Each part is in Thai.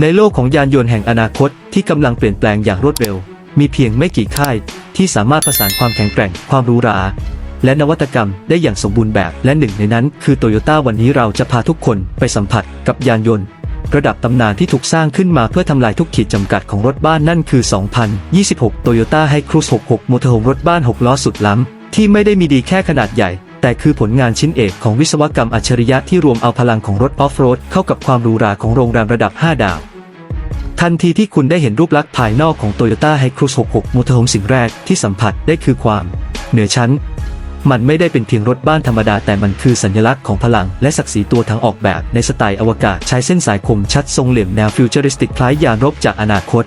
ในโลกของยานยนต์แห่งอนาคตที่กำลังเปลี่ยนแปลงอย่างรวดเร็ว มีเพียงไม่กี่ค่ายที่สามารถผสานความแข็งแกร่ง ความรูหราและนวัตกรรมได้อย่างสมบูรณ์แบบ และหนึ่งในนั้นคือโตโยต้าวันนี้เราจะพาทุกคนไปสัมผัสกับยานยนต์ ระดับตำนานที่ถูกสร้างขึ้นมาเพื่อทำลายทุกขีดจำกัดของรถบ้านนั่นคือ 2026 Toyota Hilux 66 Motorhome รถบ้าน 6 ล้อสุดล้ำที่ไม่ได้มีดีแค่ขนาดใหญ่ แต่คือผลงานชิ้นเอกของวิศวกรรมอัจฉริยะที่รวมเอาพลังของรถออฟโรดเข้ากับความหรูหราของโรงแรมระดับ 5 ดาว ทันทีที่คุณได้เห็นรูปลักษณ์ภายนอกของ Toyota Hilux 66 Motorhome สิ่งแรกที่สัมผัสได้คือความ เหนือชั้น มันไม่ได้เป็นเพียงรถบ้านธรรมดาแต่มันคือสัญลักษณ์ของพลังและศักดิ์ศรีตัวทั้งออกแบบในสไตล์อวกาศใช้เส้นสายคมชัดทรงเหลี่ยมแนวฟิวเจอริสติกคล้ายยานรบจากอนาคต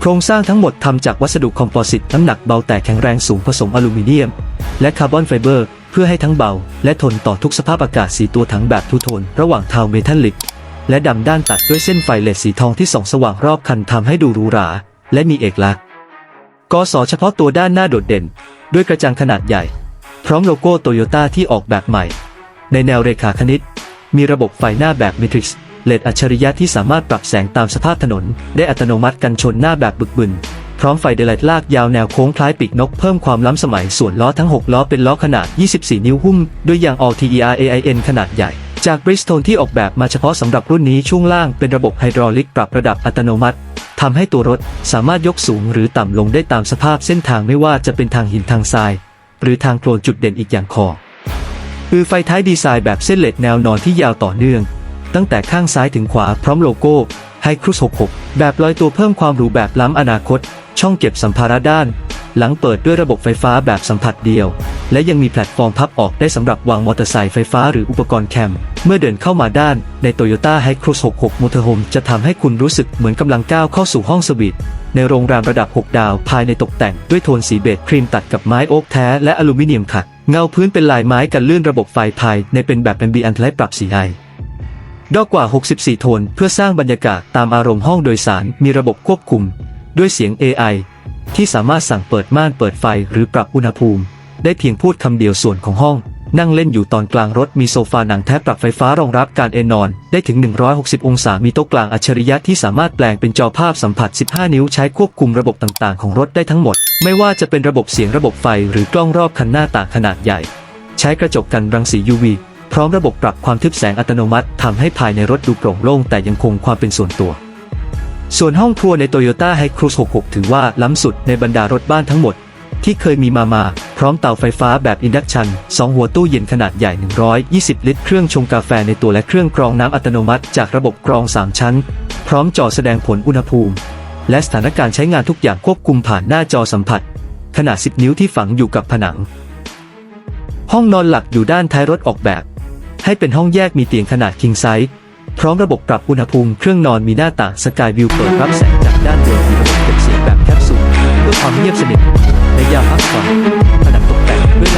โครงสร้างทั้งหมดทำจากวัสดุคอมโพสิตน้ำหนักเบาแต่แข็งแรงสูงผสมอลูมิเนียม และคาร์บอนไฟเบอร์ เพื่อให้ทั้งเบา และทนต่อทุกสภาพอากาศสีตัวถังแบบทูโทน ระหว่างเทาเมทัลลิก และดำด้านตัดด้วยเส้นไฟเลดสีทองที่ส่องสว่างรอบคันทำให้ดูหรูหรา และมีเอกลักษณ์กสเฉพาะตัวด้านหน้าโดดเด่น ด้วยกระจังขนาดใหญ่ พร้อมโลโก้โตโยต้าที่ออกแบบใหม่ ในแนวเรขาคณิต มีระบบไฟหน้าแบบมิทริกซ์เลดอัจฉริยะที่สามารถปรับแสงตามสภาพถนน ได้อัตโนมัติกันชนหน้าแบบบึกบึน พร้อมไฟเดลไลท์ลากยาวแนวโค้งคล้ายปีกนกเพิ่มความล้ำสมัยส่วนล้อทั้ง 6 ล้อเป็นล้อขนาด 24 นิ้วหุ้ม ด้วยยาง All TER AIN ขนาดใหญ่ จาก Bridgestone ที่ออกแบบมาเฉพาะสำหรับรุ่นนี้ช่วงล่างเป็นระบบไฮดรอลิกปรับระดับอัตโนมัติทำให้ตัวรถสามารถยกสูงหรือต่ำลงได้ตามสภาพเส้นทางไม่ว่าจะเป็นทางหินทางทราย หรือทางโคลนจุดเด่นอีกอย่างคอคือไฟท้ายดีไซน์แบบเส้นเหล็กแนวนอนที่ยาวต่อเนื่อง ตั้งแต่ข้างซ้ายถึงขวาพร้อมโลโก้ไฮครูส66 แบบลอยตัวเพิ่มความหรูแบบล้ำอนาคต ช่องเก็บสัมภาระด้าน หลังเปิดด้วยระบบไฟฟ้าแบบสัมผัสเดียว และยังมีแพลตฟอร์มพับออกได้สำหรับวางมอเตอร์ไซค์ไฟฟ้าหรืออุปกรณ์แคม เมื่อเดินเข้ามาด้านใน Toyota h i c r u s 66 Motorhome จะทำให้คุณรู้สึกเหมือนกำลังก้าวเข้าสู่ห้องสวีทในโรงแรมระดับ 6 ดาวภายในตกแต่งด้วยโทนสีเบจครีมตัดกับไม้โอ๊กแท้และอลูมิเนียมขัด เงาพื้นเป็นลายไม้กันลื่นระบบไฟภายในเป็นแบบเป็นบีอันไลปรับสีไอดอกกว่า 64 โทน เพื่อสร้างบรรยากาศตามอารมณ์ห้องโดยสาร มีระบบควบคุม ด้วยเสียง AI ที่สามารถสั่งเปิดม่านเปิดไฟหรือปรับอุณหภูมิ ได้เพียงพูดคำเดียวส่วนของห้อง นั่งเล่นอยู่ตอนกลางรถมีโซฟาหนังแท้ปรับไฟฟ้ารองรับการเอนนอน ได้ถึง 160 องศา มีโต๊ะกลางอัจฉริยะที่สามารถแปลงเป็นจอภาพสัมผัส 15 นิ้วใช้ควบคุมระบบต่างๆ ของรถได้ทั้งหมด ไม่ว่าจะเป็นระบบเสียงระบบไฟหรือกล้องรอบคันหน้าต่างขนาดใหญ่ ใช้กระจกกันรังสี UV พร้อมระบบปรับความทึบแสงอัตโนมัติทำให้ภายในรถดูโปร่งโล่งแต่ยังคงความเป็นส่วนตัว ส่วนห้องครัวใน Toyota Hilux 66 ถือว่าล้ำสุดในบรรดารถบ้านทั้งหมด ที่เคยมีมามา พร้อมเตาไฟฟ้าแบบอินดักชัน 2 หัวตู้เย็นขนาดใหญ่ 120 ลิตร เครื่องชงกาแฟในตัวและเครื่องกรองน้ำอัตโนมัติ จากระบบกรอง 3 ชั้น พร้อมจอแสดงผลอุณหภูมิ และสถานการณ์ใช้งานทุกอย่างควบคุมผ่านหน้าจอสัมผัส ขนาด 10 นิ้วที่ฝังอยู่กับผนัง ห้องนอนหลักอยู่ด้านท้ายรถออกแบบ ให้เป็นห้องแยกมีเตียงขนาด king size พร้อมระบบปรับอุณหภูมิเครื่องนอนมีหน้าต่างสกายวิวเปิดรับแสงจากด้านบนมีระบบเก็บเสียงแบบแคปซูลเพื่อความเงียบสนิทในยามพักผ่อนผนังตกแต่งด้วย